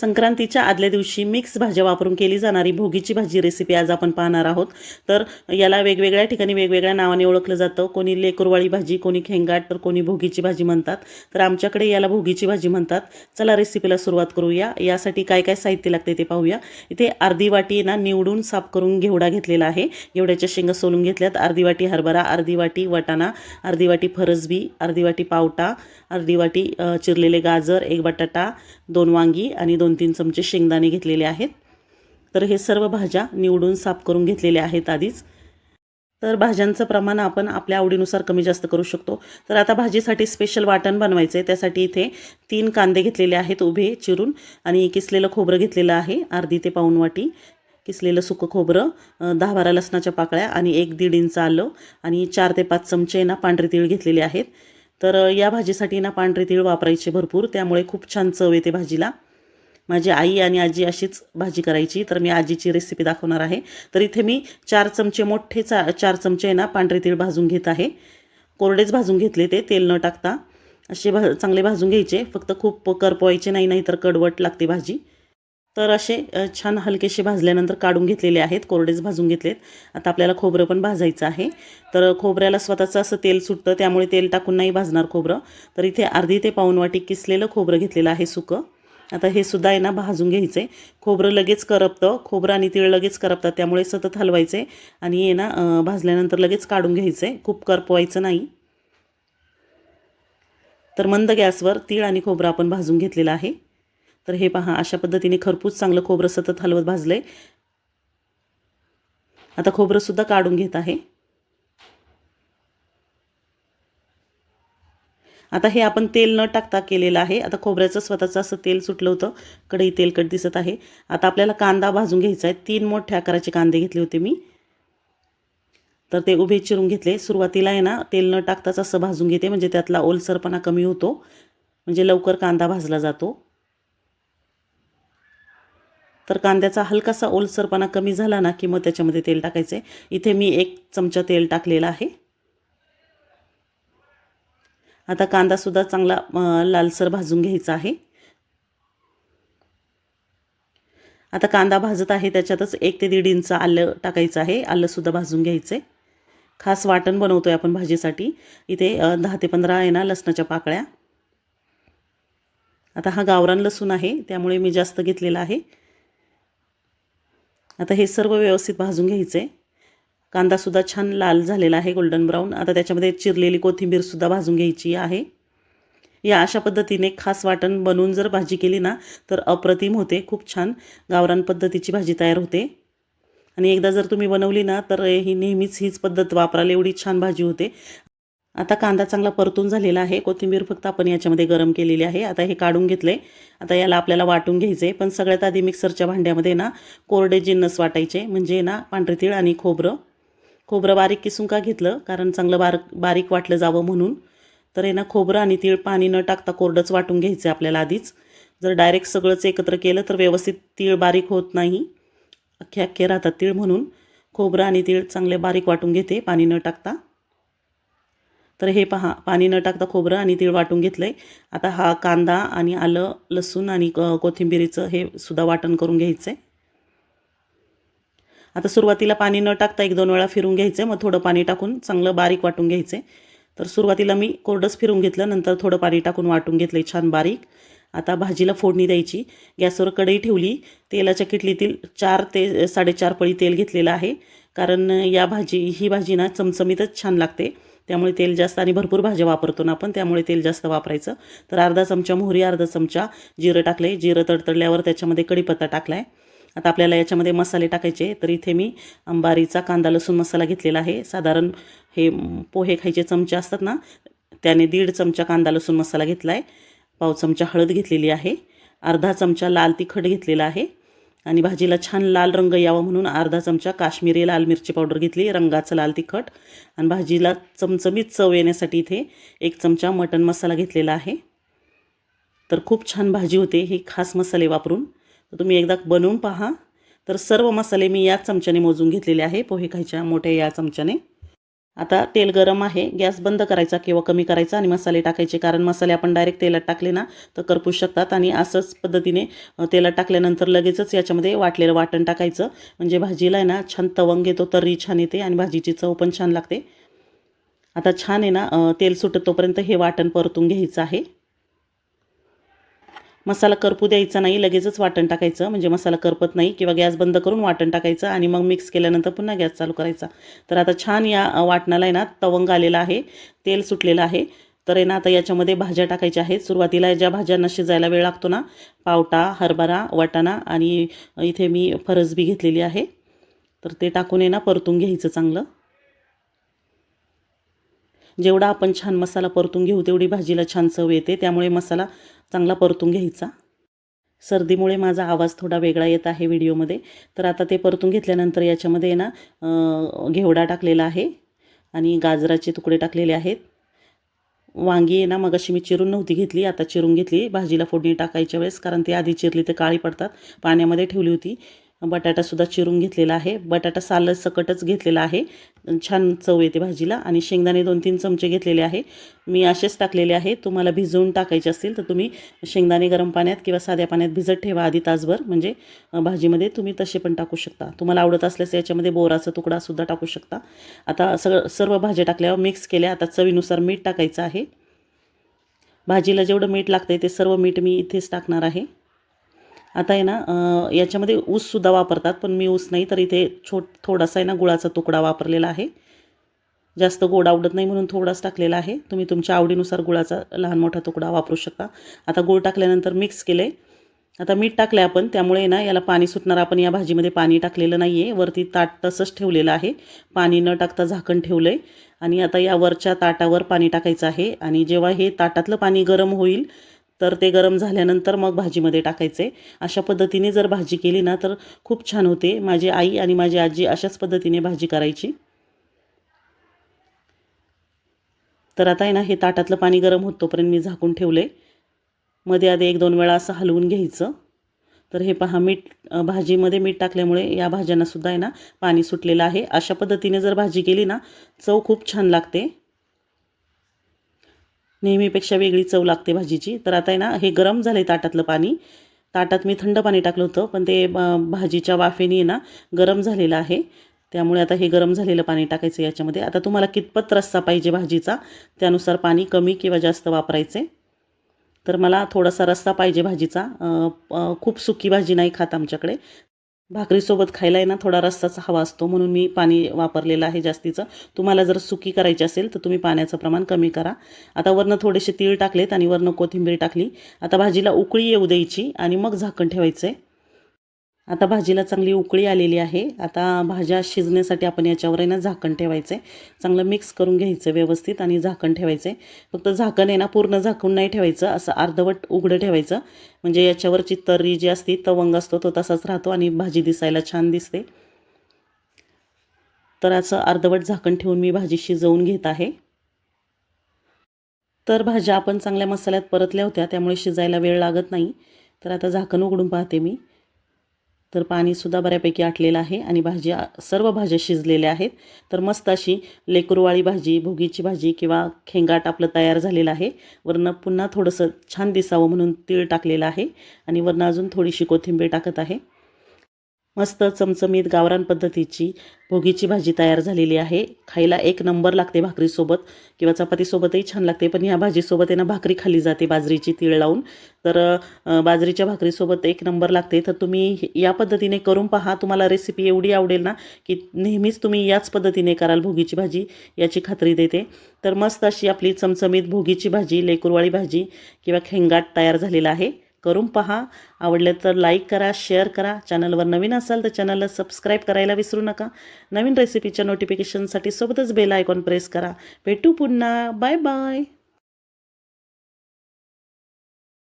संक्रांतीच्या आदल्या दिवशी मिक्स भाज्या वापरून केली जाणारी भोगीची भाजी रेसिपी आज आपण पाहणार आहोत. तर याला वेगवेगळ्या ठिकाणी वेगवेगळ्या नावाने ओळखलं जातं. कोणी लेकुरवाळी भाजी कोणी खेंगाट तर कोणी भोगीची भाजी म्हणतात. तर आमच्याकडे याला भोगीची भाजी म्हणतात. चला रेसिपीला सुरुवात करूया. यासाठी काय काय साहित्य लागते ते पाहूया. इथे अर्धी वाटी ना निवडून साफ करून घेवडा घेतलेला आहे. घेवड्याच्या शेंगा सोलून घेतल्यात. अर्धी वाटी हरभरा अर्धी वाटी वटाणा अर्धी वाटी फरसबी अर्धी वाटी पावटा अर्धी वाटी चिरलेले गाजर एक बटाटा दोन वांगी आणि दोन दोन तीन चमचे शेंगदाणे घेतलेले आहेत. तर हे सर्व भाज्या निवडून साफ करून घेतलेल्या आहेत आधीच. तर भाज्यांचं प्रमाण आपण आपल्या आवडीनुसार कमी जास्त करू शकतो. तर आता भाजीसाठी स्पेशल वाटण बनवायचं आहे त्यासाठी इथे तीन कांदे घेतलेले आहेत उभे चिरून आणि किसलेलं खोबरं घेतलेलं आहे. अर्धी ते पाऊण वाटी किसलेलं सुकं खोबरं दहा बारा लसणाच्या पाकळ्या आणि एक दीड इंच आलं आणि चार ते पाच चमचे ना पांढरे तीळ घेतलेले आहेत. तर या भाजीसाठी ना पांढरे तीळ वापरायचे भरपूर. त्यामुळे खूप छान चव येते भाजीला. माझी आई आणि आजी अशीच भाजी करायची. तर मी आजीची रेसिपी दाखवणार आहे. तर इथे मी चार चमचे मोठे चा चार चमचे ना पांढरे तीळ भाजून घेत आहे. कोरडेच भाजून घेतले ते तेल न टाकता. असे भा चांगले भाजून घ्यायचे. फक्त खूप करपवायचे नाही नाही तर कडवट लागते भाजी. तर असे छान हलकेसे भाजल्यानंतर काढून घेतलेले आहेत. कोरडेच भाजून घेतलेत. आता आपल्याला खोबरं पण भाजायचं आहे. तर खोबऱ्याला स्वतःचं असं तेल सुटतं. त्यामुळे तेल टाकून नाही भाजणार खोबरं. तर इथे अर्धी ते पाऊण वाटी किसलेलं खोबरं घेतलेलं आहे सुकं. आता हे सुद्धा आहे ना भाजून घ्यायचं आहे खोबरं लगेच करपतं. खोबरं आणि तीळ लगेच करपतात. त्यामुळे सतत हलवायचे आणि हे ना भाजल्यानंतर लगेच काढून घ्यायचं आहे खूप करपवायचं नाही. तर मंद गॅसवर तीळ आणि खोबरं आपण भाजून घेतलेलं आहे. तर हे पहा अशा पद्धतीने खरपूस चांगलं खोबरं सतत हलवत भाजलं आहे आता खोबरंसुद्धा काढून घेत आहे. आता हे आपण तेल न टाकता केलेलं आहे. आता खोबऱ्याचं स्वतःचं असं तेल सुटलं होतं. कढई तेलकट दिसत आहे. आता आपल्याला कांदा भाजून घ्यायचा आहे. तीन मोठ्या आकाराचे कांदे घेतले होते मी. तर ते उभे चिरून घेतले. सुरुवातीला आहे ना तेल न टाकताच असं भाजून घेते. म्हणजे त्यातला ओलसरपणा कमी होतो. म्हणजे लवकर कांदा भाजला जातो. तर कांद्याचा हलकासा ओलसरपणा कमी झाला ना की मग त्याच्यामध्ये तेल टाकायचं आहे इथे मी एक चमचा तेल टाकलेला आहे. आता कांदासुद्धा चांगला लालसर भाजून घ्यायचा आहे. आता कांदा भाजत आहे त्याच्यातच एक ते दीड इंच आलं टाकायचं आहे. आलंसुद्धा भाजून घ्यायचं. आहे खास वाटण बनवतो आहे आपण भाजीसाठी. इथे दहा ते पंधरा आहे ना लसणाच्या पाकळ्या. आता हा गावरान लसूण आहे त्यामुळे मी जास्त घेतलेला आहे. आता हे सर्व व्यवस्थित भाजून घ्यायचं. आहे कांदासुद्धा छान लाल झालेला आहे गोल्डन ब्राऊन आता त्याच्यामध्ये चिरलेली कोथिंबीरसुद्धा भाजून घ्यायची आहे. या अशा पद्धतीने खास वाटण बनवून जर भाजी केली ना तर अप्रतिम होते. खूप छान गावरान पद्धतीची भाजी तयार होते. आणि एकदा जर तुम्ही बनवली ना तर ही नेहमीच हीच पद्धत वापराल एवढी छान भाजी होते. आता कांदा चांगला परतून झालेला आहे. कोथिंबीर फक्त आपण याच्यामध्ये गरम केलेली आहे. आता हे काढून घेतलं. आहे आता याला आपल्याला वाटून घ्यायचं. आहे पण सगळ्यात आधी मिक्सरच्या भांड्यामध्ये ना कोरडे जिन्नस वाटायचे. म्हणजे ना पांढरे तीळ आणि खोबरं. खोबरं बारीक किसून का घेतलं? कारण चांगलं बार बारीक वाटलं जावं म्हणून. तर आहे ना खोबरं आणि तीळ पाणी न टाकता कोरडंच वाटून घ्यायचं आहे आपल्याला आधीच. जर डायरेक्ट सगळंच एकत्र केलं तर व्यवस्थित तीळ बारीक होत नाही. अख्खे अख्खे राहतात तीळ म्हणून. खोबरं आणि तीळ चांगले बारीक वाटून घेते पाणी न टाकता. तर हे पहा पाणी न टाकता खोबरं आणि तीळ वाटून घेतलं आहे आता हा कांदा आणि आलं लसूण आणि क- कोथिंबिरीचं हे सुद्धा वाटण करून घ्यायचं आहे आता सुरुवातीला पाणी न टाकता एक दोन वेळा फिरून घ्यायचं मग थोडं पाणी टाकून चांगलं बारीक वाटून घ्यायचं. आहे तर सुरुवातीला मी कोरडंच फिरून घेतलं नंतर थोडं पाणी टाकून वाटून घेतलं छान बारीक. आता भाजीला फोडणी द्यायची. गॅसवर कढई ठेवली. तेलाच्या किटलीतील चार ते साडेचार पळी तेल घेतलेलं आहे. कारण या भाजी ही भाजी ना चमचमीतच छान लागते. त्यामुळे तेल जास्त आणि भरपूर भाज्या वापरतो ना आपण त्यामुळे तेल जास्त वापरायचं. तर अर्धा चमचा मोहरी अर्धा चमचा जिरं टाकलं आहे जिरं तडतडल्यावर त्याच्यामध्ये कढीपत्ता टाकला आहे आता आपल्याला याच्यामध्ये मसाले टाकायचे तर इथे मी अंबारीचा कांदा लसूण मसाला घेतलेला आहे. साधारण हे पोहे खायचे चमचे असतात ना त्याने दीड चमचा कांदा लसूण मसाला घेतला आहे पाव चमचा हळद घेतलेली आहे. अर्धा चमचा लाल तिखट घेतलेला आहे. आणि भाजीला छान लाल रंग यावा म्हणून अर्धा चमचा काश्मीरी लाल मिरची पावडर घेतली रंगाचं लाल तिखट. आणि भाजीला चमचमीत चव येण्यासाठी इथे एक चमचा मटण मसाला घेतलेला आहे. तर खूप छान भाजी होते ही खास मसाले वापरून. तर तुम्ही एकदा बनवून पहा. तर सर्व मसाले मी याच चमच्याने मोजून घेतलेले आहे. पोहे खायच्या मोठ्या या चमच्याने. आता तेल गरम आहे. गॅस बंद करायचा किंवा कमी करायचा आणि मसाले टाकायचे. कारण मसाले आपण डायरेक्ट तेलात टाकले ना तर करपू शकतात. आणि असंच पद्धतीने तेलात टाकल्यानंतर लगेचच याच्यामध्ये वाटलेलं वाटण टाकायचं. म्हणजे भाजीला आहे ना छान तवंग येतो तर्री छान येते आणि भाजीची चव पण छान लागते. आता छान आहे ना तेल सुटत तोपर्यंत हे वाटण परतून घ्यायचं आहे. मसाला करपू द्यायचा नाही लगेचच वाटण टाकायचं. म्हणजे मसाला करपत नाही किंवा गॅस बंद करून वाटण टाकायचं आणि मग मिक्स केल्यानंतर पुन्हा गॅस चालू करायचा. तर आता छान या वाटणाला आहे ना तवंग आलेला आहे तेल सुटलेलं आहे. तर आहे ना आता याच्यामध्ये भाज्या टाकायच्या आहेत. सुरुवातीला ज्या भाज्यांना शिजायला वेळ लागतो ना पावटा हरभरा वाटाणा आणि इथे मी फरसबी घेतलेली आहे. तर ते टाकून आहे ना परतून घ्यायचं चांगलं. जेवढा आपण छान मसाला परतून घेऊ तेवढी भाजीला छान चव येते. त्यामुळे मसाला चांगला परतून घ्यायचा. सर्दीमुळे माझा आवाज थोडा वेगळा येत आहे व्हिडिओमध्ये. तर आता ते परतून घेतल्यानंतर याच्यामध्ये ना घेवडा टाकलेला आहे आणि गाजराचे तुकडे टाकलेले आहेत. वांगी आहे ना मग अशी मी चिरून नव्हती घेतली आता चिरून घेतली. भाजीला फोडणी टाकायच्या वेळेस कारण ती आधी चिरली तर काळी पडतात. पाण्यामध्ये ठेवली होती. बटाटासुद्धा चिरून घेतलेला आहे. बटाटा साल सकटच घेतलेला आहे. छान चव येते भाजीला आणि शेंगदाणे दोन तीन चमचे घेतलेले आहे. मी असेच टाकलेले आहे. तुम्हाला भिजवून टाकायचे असतील तर तुम्ही शेंगदाणे गरम पाण्यात किंवा साध्या पाण्यात भिजत ठेवा आधी तासभर. म्हणजे भाजीमध्ये तुम्ही तसे पण टाकू शकता. तुम्हाला आवडत असल्यास याच्यामध्ये बोराचा तुकडासुद्धा टाकू शकता. आता सगळं सर्व भाज्या टाकल्यावर मिक्स केल्या. आता चवीनुसार मीठ टाकायचं आहे. भाजीला जेवढं मीठ लागतं ते सर्व मीठ मी इथेच टाकणार आहे. आता आहे ना याच्यामध्ये ऊससुद्धा वापरतात पण मी ऊस नाही तर इथे छोट थोडासा आहे ना गुळाचा तुकडा वापरलेला आहे. जास्त गोड आवडत नाही म्हणून थोडाच टाकलेला आहे. तुम्ही तुमच्या आवडीनुसार गुळाचा लहान मोठा तुकडा वापरू शकता. आता गुळ टाकल्यानंतर मिक्स केले. आता मीठ टाकलं आपण त्यामुळे ना याला पाणी सुटणार. आपण या भाजीमध्ये पाणी टाकलेलं नाही आहे वरती ताट तसंच ठेवलेलं आहे. पाणी न टाकता झाकण ठेवलं आहे आणि आता या वरच्या ताटावर पाणी टाकायचं आहे. आणि जेव्हा हे ताटातलं पाणी गरम होईल तर ते गरम झाल्यानंतर मग भाजीमध्ये टाकायचे. अशा पद्धतीने जर भाजी केली ना तर खूप छान होते. माझी आई आणि माझी आजी अशाच पद्धतीने भाजी करायची. तर आता आहे ना हे ताटातलं पाणी गरम होतोपर्यंत मी झाकून ठेवले. मध्ये आधी एक दोन वेळा असं हलवून घ्यायचं. तर हे पहा मीठ भाजीमध्ये मीठ टाकल्यामुळे या भाज्यांनासुद्धा आहे ना पाणी सुटलेलं आहे. अशा पद्धतीने जर भाजी केली ना चव खूप छान लागते. नेहमीपेक्षा वेगळी चव लागते भाजीची. तर आता आहे ना हे गरम झालं आहे ताटातलं पाणी. ताटात मी थंड पाणी टाकलं होतं पण ते भाजीच्या वाफेने आहे ना गरम झालेलं आहे. त्यामुळे आता हे गरम झालेलं पाणी टाकायचं याच्यामध्ये. आता तुम्हाला कितपत रस्सा पाहिजे भाजीचा त्यानुसार पाणी कमी किंवा जास्त वापरायचे. तर मला थोडासा रस्सा पाहिजे भाजीचा. खूप सुकी भाजी नाही खात आमच्याकडे. भाकरीसोबत खायला आहे ना थोडा रस्साचा हवा असतो म्हणून मी पाणी वापरलेलं आहे जास्तीचं. तुम्हाला जर सुकी करायची असेल तर तुम्ही पाण्याचं प्रमाण कमी करा. आता वरनं थोडेसे तीळ टाकलेत आणि वरनं कोथिंबीर टाकली. आता भाजीला उकळी येऊ द्यायची आणि मग झाकण ठेवायचं आहे आता भाजीला चांगली उकळी आलेली आहे. आता भाज्या शिजण्यासाठी आपण याच्यावर आहे ना झाकण ठेवायचं. आहे चांगलं मिक्स करून घ्यायचं व्यवस्थित आणि झाकण ठेवायचं. आहे फक्त झाकण आहे ना पूर्ण झाकून नाही ठेवायचं. असं अर्धवट उघडं ठेवायचं. म्हणजे याच्यावरची तर्री जी असते तवंग असतो तो तसाच राहतो आणि भाजी दिसायला छान दिसते. तर असं अर्धवट झाकण ठेवून मी भाजी शिजवून घेत आहे. तर भाज्या आपण चांगल्या मसाल्यात परतल्या होत्या त्यामुळे शिजायला वेळ लागत नाही. तर आता झाकण उघडून पाहते मी. तर पाणीसुद्धा बऱ्यापैकी आटलेलं आहे आणि भाज्या सर्व भाज्या शिजलेल्या आहेत. तर मस्त अशी लेकुरवाळी भाजी भोगीची भाजी किंवा खेंगाट आपलं तयार झालेलं आहे. वरनं पुन्हा थोडंसं छान दिसावं म्हणून तीळ टाकलेलं आहे आणि वरनं अजून थोडीशी कोथिंबीर टाकत आहे. मस्त चमचमीत गावरान पद्धतीची भोगीची भाजी तयार झालेली आहे. खायला एक नंबर लागते भाकरीसोबत किंवा चपातीसोबतही छान लागते पण ह्या भाजीसोबत आहे ना भाकरी खाली जाते बाजरीची तीळ लावून. तर बाजरीच्या भाकरीसोबत एक नंबर लागते. तर तुम्ही या पद्धतीने करून पहा. तुम्हाला रेसिपी एवढी आवडेल ना की नेहमीच तुम्ही याच पद्धतीने कराल भोगीची भाजी याची खात्री देते. तर मस्त अशी आपली चमचमीत भोगीची भाजी लेकुरवाळी भाजी किंवा खेंगाट तयार झालेला आहे. करून पहा. आवडलं तर लाईक करा शेअर करा. चॅनलवर नवीन असाल तर चॅनलला सबस्क्राईब करायला विसरू नका. नवीन रेसिपीच्या नोटिफिकेशनसाठी सोबतच बेल आयकॉन प्रेस करा. भेटू पुन्हा. Bye bye